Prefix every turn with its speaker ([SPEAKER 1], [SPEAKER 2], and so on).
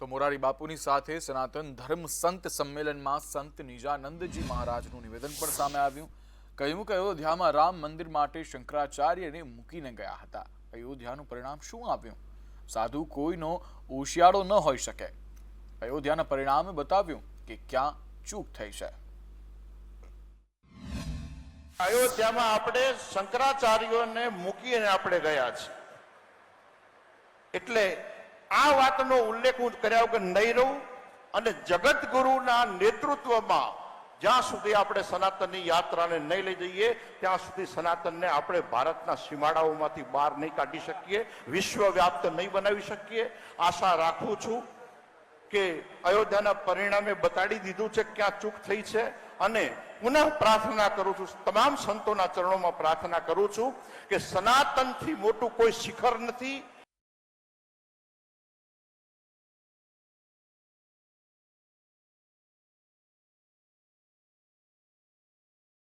[SPEAKER 1] તો મોરારી બાપુની સાથે સનાતન ધર્મ સંત સંમેલનમાં સંત નિજાનંદજી મહારાજનું નિવેદન પણ સામે આવ્યું. કહ્યું કે અયોધ્યામાં રામ મંદિર માટે શંકરાચાર્યને મૂકીને ગયા હતા. અયોધ્યાનું પરિણામ શું આવ્યું? સાધુ કોઈનો ઓશિયાળો ન હોઈ શકે. અયોધ્યાના પરિણામે બતાવ્યું કે ક્યાં ચૂક થઈ છે.
[SPEAKER 2] અયોધ્યામાં આપણે શંકરાચાર્યોને મૂકીને આપણે ગયા છે એટલે આ વાતનો ઉલ્લેખ હું કર્યા વગર નહીં રહું અને જગતગુરુના નેતૃત્વમાં જ્યાં સુધી આપણે સનાતનની યાત્રાને નહીં લઈ જઈએ, ત્યાં સુધી સનાતનને આપણે ભારતના સીમાડાઓમાંથી બહાર નહીં કાઢી શકીએ, વિશ્વવ્યાપ્ત નહીં બનાવી શકીએ. આશા રાખું છું કે અયોધ્યાના પરિણામે બતાડી દીધું છે ક્યાં ચૂક થઈ છે અને પુનઃ પ્રાર્થના કરું છું, તમામ સંતોના ચરણોમાં પ્રાર્થના કરું છું કે સનાતનથી મોટું કોઈ શિખર નથી